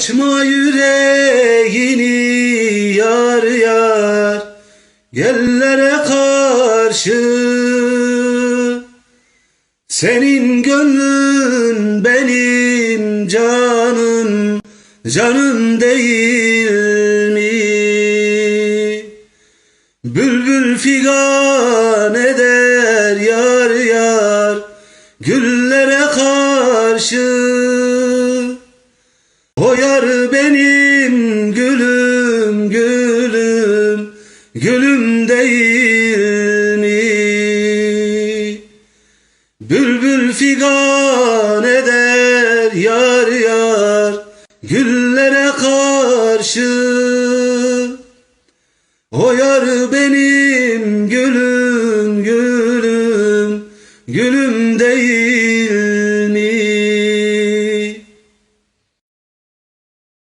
Açma yüreğini yar yar Yellere karşı Senin gönlün benim canım Canım değil mi? Bülbül figan eder yar yar Güllere karşı yar benim gülüm gülüm gülüm değil mi? Bülbül figan eder yar yar güllere karşı O yar benim gülüm gülüm gülüm değil